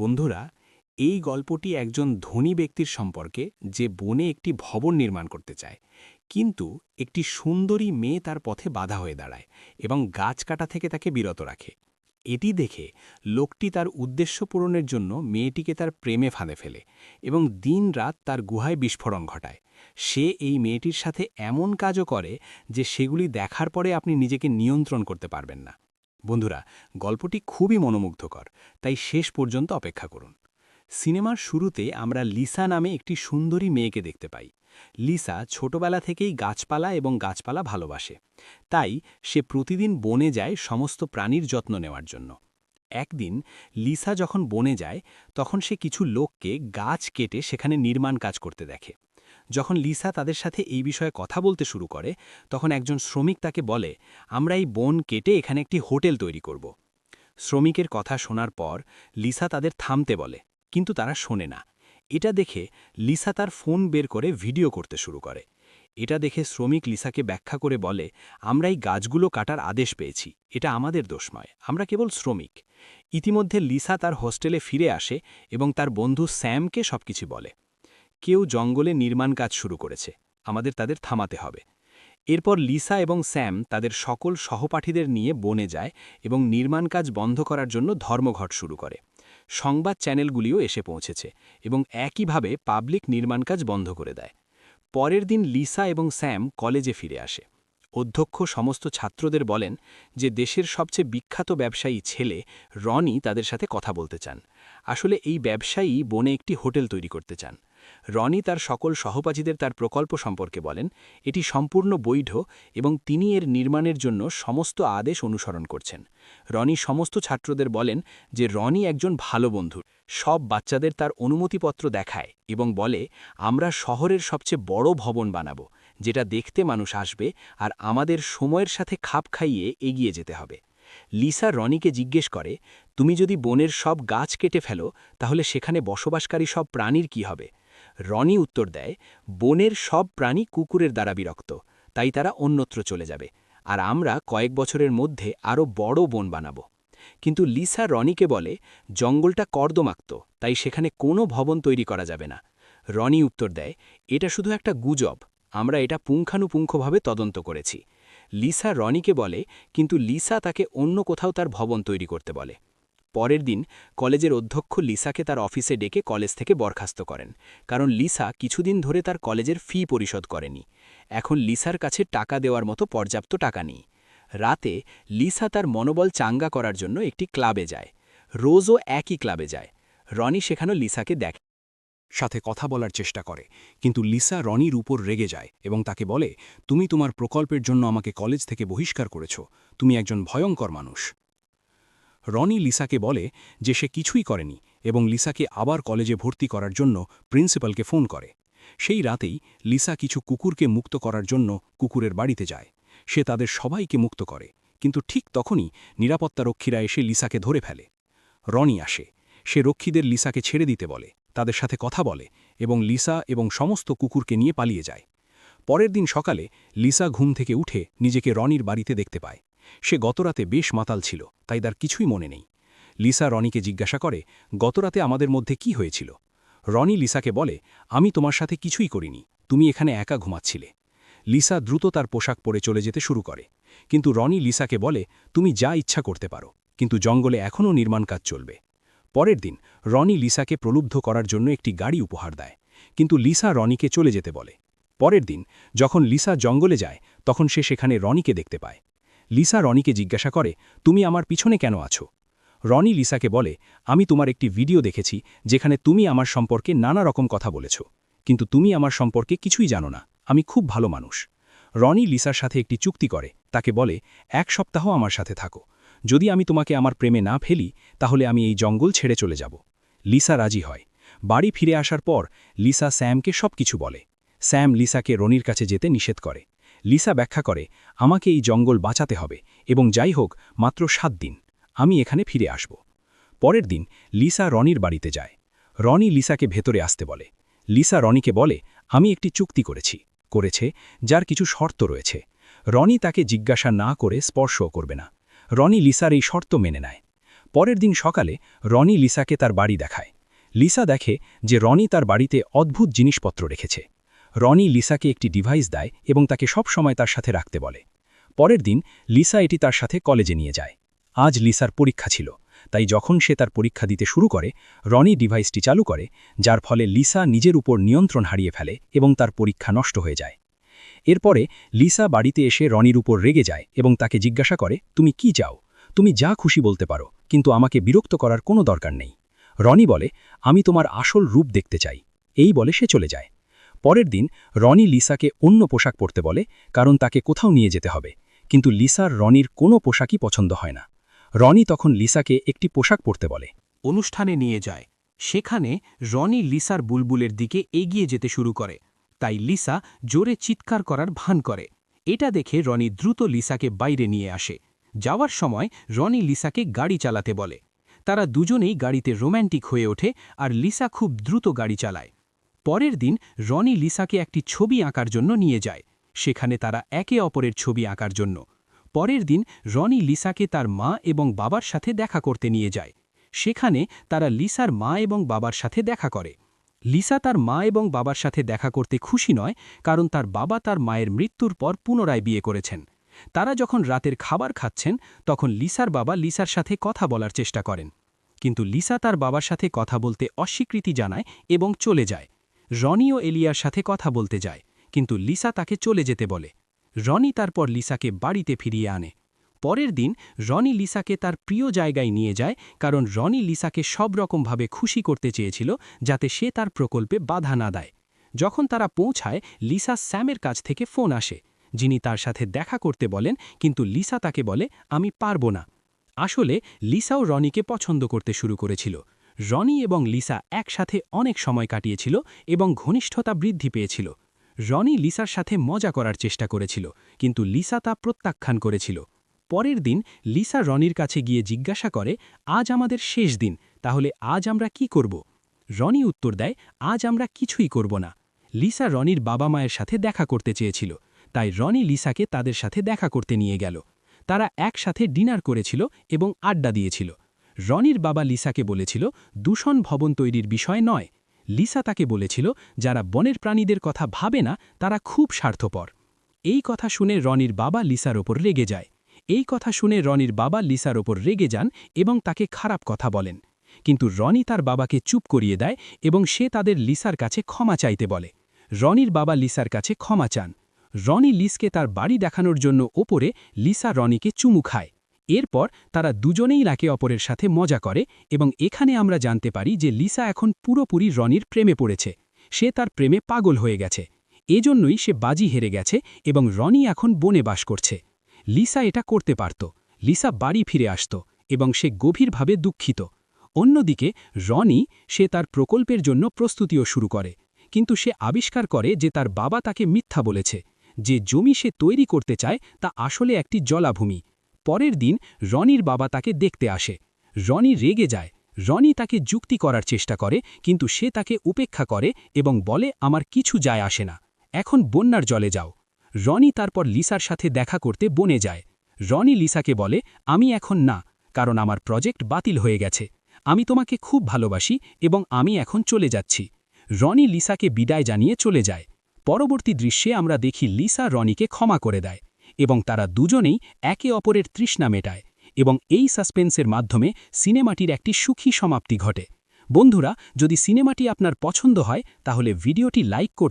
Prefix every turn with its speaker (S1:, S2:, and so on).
S1: বন্ধুরা, এই গল্পটি একজন ধনী ব্যক্তির সম্পর্কে যে বনে একটি ভবন নির্মাণ করতে চায়, কিন্তু একটি সুন্দরী মেয়ে তার পথে বাধা হয়ে দাঁড়ায় এবং গাছ কাটা থেকে তাকে বিরত রাখে। এটি দেখে লোকটি তার উদ্দেশ্য পূরণের জন্য মেয়েটিকে তার প্রেমে ফাঁদে ফেলে এবং দিন রাত তার গুহায় বিস্ফোরণ ঘটায়। সে এই মেয়েটির সাথে এমন কাজও করে যে সেগুলি দেখার পরে আপনি নিজেকে নিয়ন্ত্রণ করতে পারবেন না। বন্ধুরা, গল্পটি খুবই মনোমুগ্ধকর, তাই শেষ পর্যন্ত অপেক্ষা করুন। সিনেমার শুরুতে আমরা লিসা নামে একটি সুন্দরী মেয়েকে দেখতে পাই। লিসা ছোটবেলা থেকেই গাছপালা এবং গাছপালা ভালোবাসে। তাই সে প্রতিদিন বনে যায় সমস্ত প্রাণীর যত্ন নেওয়ার জন্য। একদিন লিসা যখন বনে যায়, তখন সে কিছু লোককে গাছ কেটে সেখানে নির্মাণ কাজ করতে দেখে। যখন লিসা তাদের সাথে এই বিষয়ে কথা বলতে শুরু করে, তখন একজন শ্রমিক তাকে বলে, আমরা এই বন কেটে এখানে একটি হোটেল তৈরি করব। শ্রমিকের কথা শোনার পর লিসা তাদের থামতে বলে, কিন্তু তারা শোনে না। এটা দেখে লিসা তার ফোন বের করে ভিডিও করতে শুরু করে। এটা দেখে শ্রমিক লিসাকে ব্যাখ্যা করে বলে, আমরা এই গাছগুলো কাটার আদেশ পেয়েছি। এটা আমাদের দোষ নয়। আমরা কেবল শ্রমিক। ইতিমধ্যে লিসা তার হোস্টেলে ফিরে আসে এবং তার বন্ধু স্যামকে সবকিছু বলে। কেউ জঙ্গলে নির্মাণ কাজ শুরু করেছে। আমাদের তাদের থামাতে হবে। এরপর লিসা এবং স্যাম তাদের সকল সহপাঠীদের নিয়ে বনে যায় এবং নির্মাণ কাজ বন্ধ করার জন্য ধর্মঘট শুরু করে। সংবাদ চ্যানেলগুলিও এসে পৌঁছেছে এবং একইভাবে পাবলিক নির্মাণ কাজ বন্ধ করে দেয়। পরের দিন লিসা এবং স্যাম কলেজে ফিরে আসে। অধ্যক্ষ সমস্ত ছাত্রদের বলেন যে দেশের সবচেয়ে বিখ্যাত ব্যবসায়ী ছেলে রনি তাদের সাথে কথা বলতে চান। আসলে এই ব্যবসায়ী বনে একটি হোটেল তৈরি করতে চান। রনি তার সকল সহপাঠীদের তার প্রকল্প সম্পর্কে বলেন, এটি সম্পূর্ণ বৈধ এবং তিনি এর নির্মাণের জন্য সমস্ত আদেশ অনুসরণ করছেন। রনি সমস্ত ছাত্রদের বলেন যে রনি একজন ভালো বন্ধু। সব বাচ্চাদের তার অনুমতিপত্র দেখায় এবং বলে, আমরা শহরের সবচেয়ে বড় ভবন বানাবো, যেটা দেখতে মানুষ আসবে আর আমাদের সময়ের সাথে খাপ খাইয়ে এগিয়ে যেতে হবে। লিসা রনিকে জিজ্ঞেস করে, তুমি যদি বনের সব গাছ কেটে ফেলো, তাহলে সেখানে বসবাসকারী সব প্রাণীর কি হবে? রনি উত্তর দেয়, বনের সব প্রাণী কুকুরের দ্বারা বিরক্ত, তাই তারা অন্যত্র চলে যাবে, আর আমরা কয়েক বছরের মধ্যে আরও বড় বন বানাব। কিন্তু লিসা রনিকে বলে, জঙ্গলটা কর্দমাক্ত, তাই সেখানে কোনো ভবন তৈরি করা যাবে না। রনি উত্তর দেয়, এটা শুধু একটা গুজব, আমরা এটা পুঙ্খানুপুঙ্খভাবে তদন্ত করেছি। লিসা রনিকে বলে, কিন্তু লিসা তাকে অন্য কোথাও তার ভবন তৈরি করতে বলে। পরের দিন কলেজের অধ্যক্ষ লিসাকে তার অফিসে ডেকে কলেজ থেকে বরখাস্ত করেন, কারণ লিসা কিছুদিন ধরে তার কলেজের ফি পরিশোধ করেনি। এখন লিসার কাছে টাকা দেওয়ার মতো পর্যাপ্ত টাকা নেই। রাতে লিসা তার মনোবল চাঙ্গা করার জন্য একটি ক্লাবে যায়। রোজও একই ক্লাবে যায়। রনি সেখানে লিসাকে দেখে।
S2: সাথে কথা বলার চেষ্টা করে। কিন্তু লিসা রনির উপর রেগে যায় এবং তাকে বলে, তুমি তোমার প্রকল্পের জন্য আমাকে কলেজ থেকে বহিষ্কার করেছ। তুমি একজন ভয়ঙ্কর মানুষ। রনি লিসাকে বলে যে সে কিছুই করেনি এবং লিসাকে আবার কলেজে ভর্তি করার জন্য প্রিন্সিপালকে ফোন করে। সেই রাতেই লিসা কিছু কুকুরকে মুক্ত করার জন্য কুকুরের বাড়িতে যায়। সে তাদের সবাইকে মুক্ত করে, কিন্তু ঠিক তখনই নিরাপত্তারক্ষীরা এসে লিসাকে ধরে ফেলে। রনি আসে। সে রক্ষীদের লিসাকে ছেড়ে দিতে বলে, তাদের সাথে কথা বলে এবং লিসা এবং সমস্ত কুকুরকে নিয়ে পালিয়ে যায়। পরের দিন সকালে লিসা ঘুম থেকে উঠে নিজেকে রনির বাড়িতে দেখতে পায়। সে গতরাতে বেশ মাতাল ছিল, তাই তার কিছুই মনে নেই। লিসা রনিকে জিজ্ঞাসা করে, গতরাতে আমাদের মধ্যে কি হয়েছিল? রনি লিসাকে বলে, আমি তোমার সাথে কিছুই করিনি, তুমি এখানে একা ঘুমাচ্ছিলে। লিসা দ্রুত তার পোশাক পরে চলে যেতে শুরু করে। কিন্তু রনি লিসাকে বলে, তুমি যা ইচ্ছা করতে পারো, কিন্তু জঙ্গলে এখনও নির্মাণ কাজ চলবে। পরের দিন, রনি লিসাকে প্রলুব্ধ করার জন্য একটি গাড়ি উপহার দেয়, কিন্তু লিসা রনিকে চলে যেতে বলে। পরের দিন, যখন লিসা জঙ্গলে যায়, তখন সে সেখানে রনিকে দেখতে পায়। লিসা রনিকে জিজ্ঞাসা করে, তুমি আমার পিছনে কেন আছো? রনি লিসাকে বলে, আমি তোমার একটি ভিডিও দেখেছি, যেখানে তুমি আমার সম্পর্কে নানা রকম কথা বলেছ, কিন্তু তুমি আমার সম্পর্কে কিছুই জানো না, আমি খুব ভালো মানুষ। রনি লিসার সাথে একটি চুক্তি করে, তাকে বলে, এক সপ্তাহ আমার সাথে থাকো, যদি আমি তোমাকে আমার প্রেমে না ফেলি, তাহলে আমি এই জঙ্গল ছেড়ে চলে যাব। লিসা রাজি হয়। বাড়ি ফিরে আসার পর, লিসা স্যামকে সব কিছু বলে। স্যাম লিসাকে রনির কাছে যেতে নিষেধ করে। লিসা ব্যাখ্যা করে, আমাকে এই জঙ্গল বাঁচাতে হবে এবং যাই হোক, মাত্র সাত দিন, আমি এখানে ফিরে আসব। পরের দিন লিসা রনির বাড়িতে যায়। রনি লিসাকে ভেতরে আসতে বলে। লিসা রনিকে বলে, আমি একটি চুক্তি করেছি, করেছে যার কিছু শর্ত রয়েছে। রনি তাকে জিজ্ঞাসা না করে স্পর্শও করবে না। রনি লিসার এই শর্ত মেনে নেয়। পরের দিন সকালে রনি লিসাকে তার বাড়ি দেখায়। লিসা দেখে যে রনি তার বাড়িতে অদ্ভুত জিনিসপত্র রেখেছে। রনি লিসাকে একটি ডিভাইস দেয় এবং তাকে সব সময় তার সাথে রাখতে বলে। পরের দিন, লিসা এটি তার সাথে কলেজে নিয়ে যায়। আজ লিসার পরীক্ষা ছিল, তাই যখন সে তার পরীক্ষা দিতে শুরু করে, রনি ডিভাইসটি চালু করে, যার ফলে লিসা নিজের উপর নিয়ন্ত্রণ হারিয়ে ফেলে এবং তার পরীক্ষা নষ্ট হয়ে যায়। এরপরে, লিসা বাড়িতে এসে রনির উপর রেগে যায় এবং তাকে জিজ্ঞাসা করে, তুমি কি চাও? তুমি যা খুশি বলতে পারো, কিন্তু আমাকে বিরক্ত করার কোনো দরকার নেই। রনি বলে, আমি তোমার আসল রূপ দেখতে চাই। এই বলে সে চলে যায়। পরের দিন রনি লিসাকে অন্য পোশাক পরতে বলে, কারণ তাকে কোথাও নিয়ে যেতে হবে। কিন্তু লিসার রনির কোনো পোশাকই পছন্দ হয় না। রনি তখন লিসাকে একটি পোশাক পরতে বলে।
S1: অনুষ্ঠানে নিয়ে যায়। সেখানে রনি লিসার বুলবুলের দিকে এগিয়ে যেতে শুরু করে। তাই লিসা জোরে চিৎকার করার ভান করে। এটা দেখে রনি দ্রুত লিসাকে বাইরে নিয়ে আসে। যাওয়ার সময় রনি লিসাকে গাড়ি চালাতে বলে। তারা দুজনেই গাড়িতে রোম্যান্টিক হয়ে ওঠে আর লিসা খুব দ্রুত গাড়ি চালায়। পরের দিন রনি লিসাকে একটি ছবি আঁকার জন্য নিয়ে যায়। সেখানে তারা একে অপরের ছবি আঁকার জন্য। পরের দিন রনি লিসাকে তার মা এবং বাবার সাথে দেখা করতে নিয়ে যায়। সেখানে তারা লিসার মা এবং বাবার সাথে দেখা করে। লিসা তার মা এবং বাবার সাথে দেখা করতে খুশি নয়, কারণ তার বাবা তার মায়ের মৃত্যুর পর পুনরায় বিয়ে করেছেন। তারা যখন রাতের খাবার খাচ্ছেন, তখন লিসার বাবা লিসার সাথে কথা বলার চেষ্টা করেন। কিন্তু লিসা তার বাবার সাথে কথা বলতে অস্বীকৃতি জানায় এবং চলে যায়। রনি ও এলিয়ার সাথে কথা বলতে যায়, কিন্তু লিসা তাকে চলে যেতে বলে। রনি তারপর লিসাকে বাড়িতে ফিরিয়ে আনে। পরের দিন রনি লিসাকে তার প্রিয় জায়গায় নিয়ে যায়, কারণ রনি লিসাকে সব রকমভাবে খুশি করতে চেয়েছিল যাতে সে তার প্রকল্পে বাধা না দেয়। যখন তারা পৌঁছায়, লিসা স্যামের কাছ থেকে ফোন আসে, যিনি তার সাথে দেখা করতে বলেন, কিন্তু লিসা তাকে বলে, আমি পারব না। আসলে লিসাও রনিকে পছন্দ করতে শুরু করেছিল। রনি এবং লিসা একসাথে অনেক সময় কাটিয়েছিল এবং ঘনিষ্ঠতা বৃদ্ধি পেয়েছিল। রনি লিসার সাথে মজা করার চেষ্টা করেছিল, কিন্তু লিসা তা প্রত্যাখ্যান করেছিল। পরের দিন লিসা রনির কাছে গিয়ে জিজ্ঞাসা করে, আজ আমাদের শেষ দিন, তাহলে আজ আমরা কি করব? রনি উত্তর দেয়, আজ আমরা কিছুই করব না। লিসা রনির বাবা মায়ের সাথে দেখা করতে চেয়েছিল, তাই রনি লিসাকে তাদের সাথে দেখা করতে নিয়ে গেল। তারা একসাথে ডিনার করেছিল এবং আড্ডা দিয়েছিল। রনির বাবা লিসাকে বলেছিল, দূষণ ভবন তৈরির বিষয় নয়। লিসা তাকে বলেছিল, যারা বনের প্রাণীদের কথা ভাবে না, তারা খুব স্বার্থপর। এই কথা শুনে রনির বাবা লিসার ওপর রেগে যায়। এই কথা শুনে রনির বাবা লিসার ওপর রেগে যান এবং তাকে খারাপ কথা বলেন। কিন্তু রনি তার বাবাকে চুপ করিয়ে দেয় এবং সে তাদের লিসার কাছে ক্ষমা চাইতে বলে। রনির বাবা লিসার কাছে ক্ষমা চান। রনি লিসকে তার বাড়ি দেখানোর জন্য ওপরে লিসা রনিকে চুমু খায়। এরপর তারা দুজনেই লাকে অপরের সাথে মজা করে এবং এখানে আমরা জানতে পারি যে লিসা এখন পুরোপুরি রনির প্রেমে পড়েছে। সে তার প্রেমে পাগল হয়ে গেছে। এজন্যই সে বাজি হেরে গেছে এবং রনি এখন বনে বাস করছে। লিসা এটা করতে পারত। লিসা বাড়ি ফিরে আসত এবং সে গভীরভাবে দুঃখিত। অন্যদিকে, রনি সে তার প্রকল্পের জন্য প্রস্তুতিও শুরু করে। কিন্তু সে আবিষ্কার করে যে তার বাবা তাকে মিথ্যা বলেছে। যে জমি সে তৈরি করতে চায় তা আসলে একটি জলাভূমি। পরের দিন রনির বাবা তাকে দেখতে আসে। রনি রেগে যায়। রনি তাকে যুক্তি করার চেষ্টা করে, কিন্তু সে তাকে উপেক্ষা করে এবং বলে, আমার কিছু যায় আসে না। এখন বন্যার জলে যাও। রনি তারপর লিসার সাথে দেখা করতে বনে যায়। রনি লিসাকে বলে, আমি এখন না, কারণ আমার প্রজেক্ট বাতিল হয়ে গেছে। আমি তোমাকে খুব ভালোবাসি এবং আমি এখন চলে যাচ্ছি। রনি লিসাকে বিদায় জানিয়ে চলে যায়। পরবর্তী দৃশ্যে আমরা দেখি লিসা রনিকে ক্ষমা করে দেয়। এবং তারা দুজনেই একে অপরের তৃষ্ণা মেটায় এবং এই সাসপেন্সের মাধ্যমে সিনেমাটির একটি সুখী সমাপ্তি ঘটে। বন্ধুরা, যদি সিনেমাটি আপনার পছন্দ হয়, তাহলে ভিডিওটি লাইক করতে